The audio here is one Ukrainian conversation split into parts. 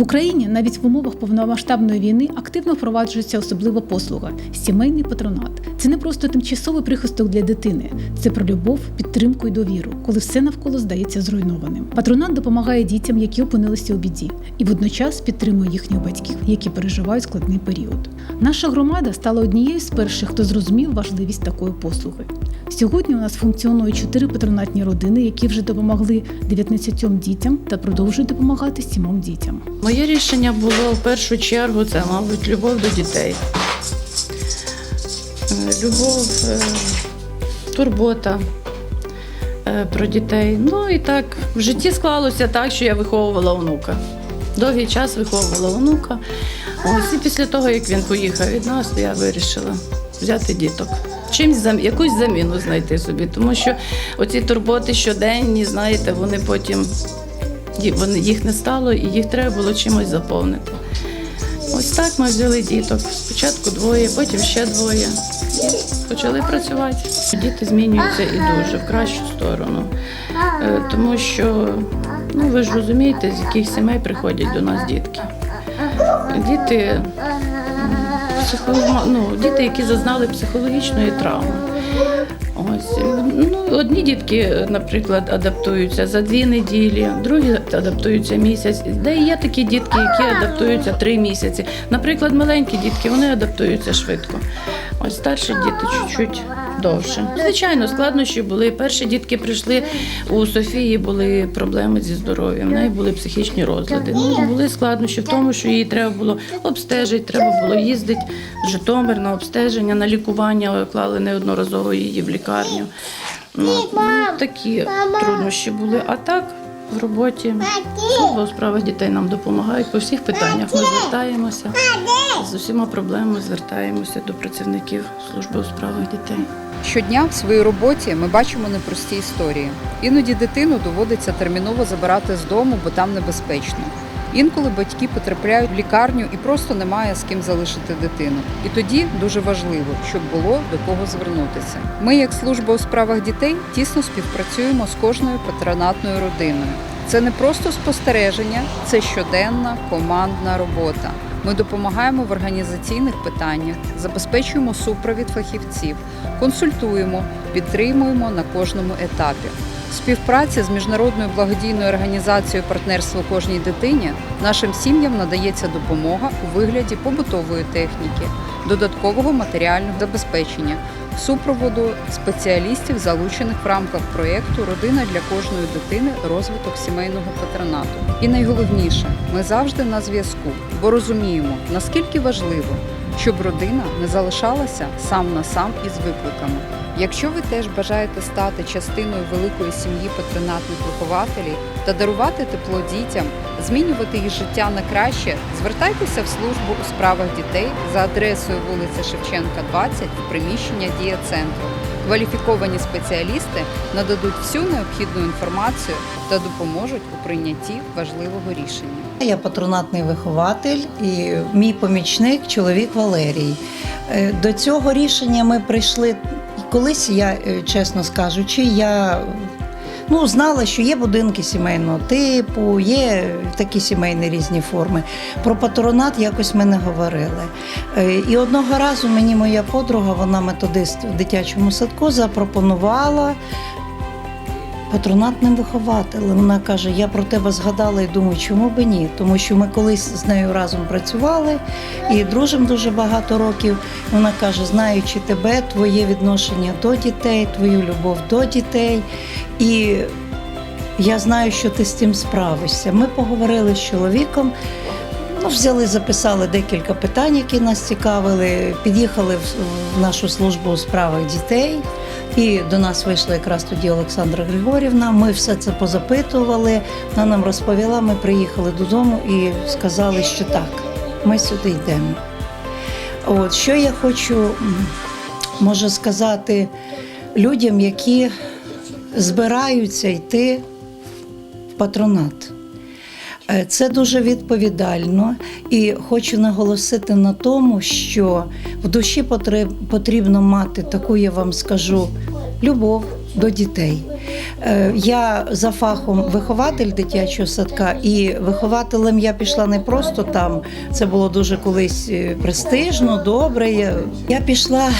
В Україні навіть в умовах повномасштабної війни активно впроваджується особлива послуга сімейний патронат. Це не просто тимчасовий прихисток для дитини, це про любов, підтримку і довіру, коли все навколо здається зруйнованим. Патронат допомагає дітям, які опинилися у біді, і водночас підтримує їхніх батьків, які переживають складний період. Наша громада стала однією з перших, хто зрозумів важливість такої послуги. Сьогодні у нас функціонує чотири патронатні родини, які вже допомогли 19 дітям та продовжують допомагати сімом дітям. Моє рішення було в першу чергу це, мабуть, любов до дітей. Е, Любов, е, турбота е, про дітей. Ну і так, в житті склалося так, що я виховувала онука. Довгий час виховувала онука. Ось і після того, як він поїхав від нас, я вирішила взяти діток. Чимсь зам- якусь заміну знайти собі, тому що оці турботи щоденні, знаєте, вони потім вони їх не стало, і їх треба було чимось заповнити. Ось так ми взяли діток. Спочатку двоє, потім ще двоє. І почали працювати. Діти змінюються і дуже в кращу сторону. Е, Тому що, ну ви ж розумієте, з яких сімей приходять до нас дітки. Діти, м, психолого- ну, діти, які зазнали психологічної травми. Ось ну одні дітки, наприклад, адаптуються за дві неділі, другі адаптуються місяць. Де є такі дітки, які адаптуються три місяці. Наприклад, маленькі дітки вони адаптуються швидко. Ось старші діти чуть-чуть довше. Звичайно, складнощі були. Перші дітки прийшли у Софії, були проблеми зі здоров'ям. В неї були психічні розлади. Ну були складнощі в тому, що її треба було обстежити, треба було їздити в Житомир на обстеження, на лікування. Клали неодноразово її в лікарню. Ну, ну, такі труднощі були. А так в роботі служба у справах дітей нам допомагають. По всіх питаннях ми звертаємося. З усіма проблемами звертаємося до працівників служби у справах дітей. Щодня в своїй роботі ми бачимо непрості історії. Іноді дитину доводиться терміново забирати з дому, бо там небезпечно. Інколи батьки потрапляють в лікарню і просто немає з ким залишити дитину. І тоді дуже важливо, щоб було до кого звернутися. Ми, як служба у справах дітей, тісно співпрацюємо з кожною патронатною родиною. Це не просто спостереження, це щоденна командна робота. Ми допомагаємо в організаційних питаннях, забезпечуємо супровід фахівців, консультуємо, підтримуємо на кожному етапі. В співпраці з міжнародною благодійною організацією партнерство кожній дитині нашим сім'ям надається допомога у вигляді побутової техніки, додаткового матеріального забезпечення, супроводу спеціалістів, залучених в рамках проєкту Родина для кожної дитини розвиток сімейного патронату. І найголовніше, ми завжди на зв'язку, бо розуміємо, наскільки важливо, щоб родина не залишалася сам на сам із викликами. Якщо ви теж бажаєте стати частиною великої сім'ї патронатних вихователів та дарувати тепло дітям, змінювати їх життя на краще, звертайтеся в службу у справах дітей за адресою вулиця Шевченка, 20 в приміщення дія центру. Кваліфіковані спеціалісти нададуть всю необхідну інформацію та допоможуть у прийнятті важливого рішення. Я патронатний вихователь і мій помічник чоловік Валерій. Е, До цього рішення ми прийшли колись, я е, чесно скажучи, я ну, знала, що є будинки сімейного типу, є такі сімейні різні форми. Про патронат якось ми не говорили. Е, І одного разу мені моя подруга, вона методист в дитячому садку, запропонувала патронатним вихователем. Вона каже: Я про тебе згадала і думаю, чому би ні? Тому що ми колись з нею разом працювали і дружимо дуже багато років. Вона каже: знаючи тебе, твоє відношення до дітей, твою любов до дітей. І я знаю, що ти з цим справишся. Ми поговорили з чоловіком. Ну, взяли, записали декілька питань, які нас цікавили. Під'їхали в нашу службу у справах дітей. І до нас вийшла якраз тоді Олександра Григорівна. Ми все це позапитували. Вона нам розповіла. Ми приїхали додому і сказали, що так, ми сюди йдемо. От що я хочу м, може сказати людям, які збираються йти в патронат. Е, Це дуже відповідально, і хочу наголосити на тому, що в душі потрібно мати таку, я вам скажу, любов до дітей. Е, Я за фахом вихователь дитячого садка, і вихователем я пішла не просто там. Це було дуже колись е, престижно, добре. Я- пішла,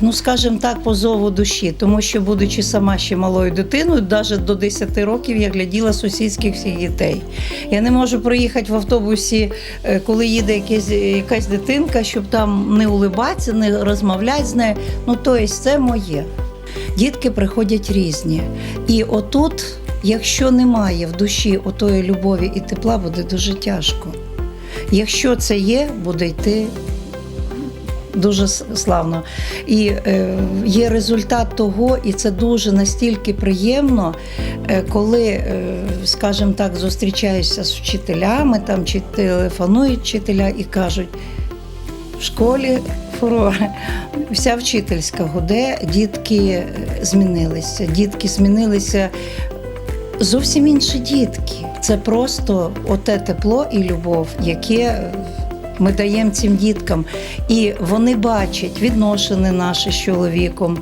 ну скажімо так, по зову душі, тому що, будучи сама ще малою дитиною, навіть до 10 років я гляділа сусідських всіх дітей. Я не можу проїхати в автобусі, е, коли їде якась, якась дитинка, щоб там не улибатися, не розмовляти з нею. Ну, тобто, це моє. Дітки приходять різні. І отут, якщо немає в душі отої любові і тепла, буде дуже тяжко. Якщо це є, буде йти дуже славно. І е, є результат того, і це дуже настільки приємно, е, коли, е, скажімо так, зустрічаєшся з вчителями там, чи телефонують вчителя і кажуть, в школі фурор. Вся вчительська гуде, дітки змінилися. Дітки змінилися зовсім інші дітки. Це просто оте тепло і любов, яке ми даємо цим діткам. І вони бачать відношення наші з чоловіком,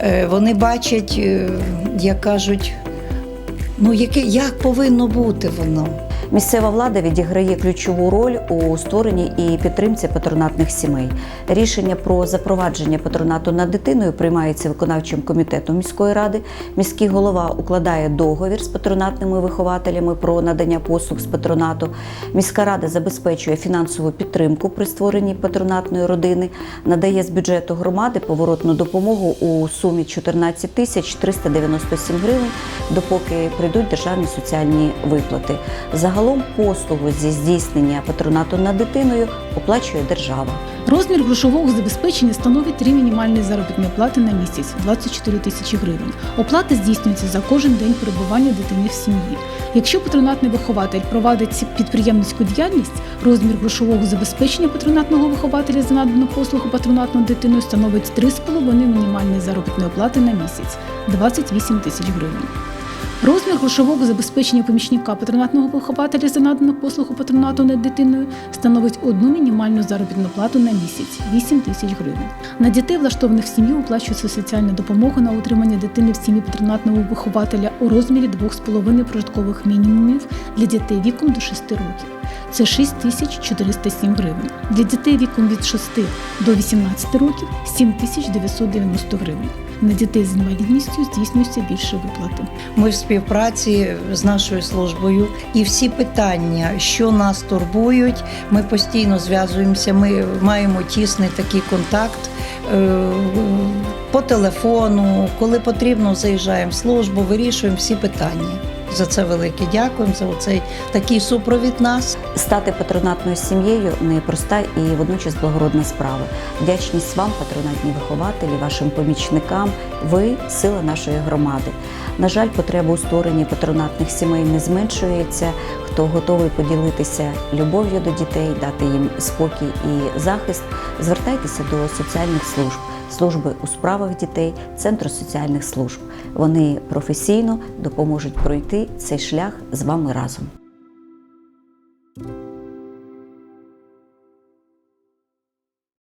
е, вони бачать, е, як кажуть, ну яке, як повинно бути воно. Місцева влада відіграє ключову роль у створенні і підтримці патронатних сімей. Рішення про запровадження патронату над дитиною приймається виконавчим комітетом міської ради. Міський голова укладає договір з патронатними вихователями про надання послуг з патронату. Міська рада забезпечує фінансову підтримку при створенні патронатної родини, надає з бюджету громади поворотну допомогу у сумі 14 тисяч 397 гривень, допоки прийдуть державні соціальні виплати. Загалом послугу зі здійснення патронату над дитиною оплачує держава. Розмір грошового забезпечення становить 3 мінімальні заробітні плати на місяць 24 тисячі гривень. Оплата здійснюється за кожен день перебування дитини в сім'ї. Якщо патронатний вихователь провадить підприємницьку діяльність, розмір грошового забезпечення патронатного вихователя за надану послугу патронатною дитиною становить 3,5 мінімальної заробітної плати на місяць 28 тисяч гривень. Розмір грошового забезпечення помічника патронатного вихователя за надану послугу патронату над дитиною становить одну мінімальну заробітну плату на місяць 8 тисяч гривень. На дітей, влаштованих в сім'ю, оплачується соціальна допомога на утримання дитини в сім'ї патронатного вихователя у розмірі 2,5 прожиткових мінімумів для дітей віком до 6 років. Це 6 тисяч 407 гривень. Для дітей віком від 6 до 18 років 7 тисяч 990 гривень. На дітей з інвалідністю здійснюються більше виплати. Ми співпраці з нашою службою і всі питання, що нас турбують, ми постійно зв'язуємося. Ми маємо тісний такий контакт е, по телефону. Коли потрібно, заїжджаємо в службу, вирішуємо всі питання. За це велике дякуємо за цей такий супровід нас. Стати патронатною сім'єю непроста і водночас благородна справа. Вдячність вам, патронатні вихователі, вашим помічникам. Ви сила нашої громади. На жаль, потреба у створенні патронатних сімей не зменшується. Хто готовий поділитися любов'ю до дітей, дати їм спокій і захист, звертайтеся до соціальних служб, служби у справах дітей, центру соціальних служб. Вони професійно допоможуть пройти цей шлях з вами разом.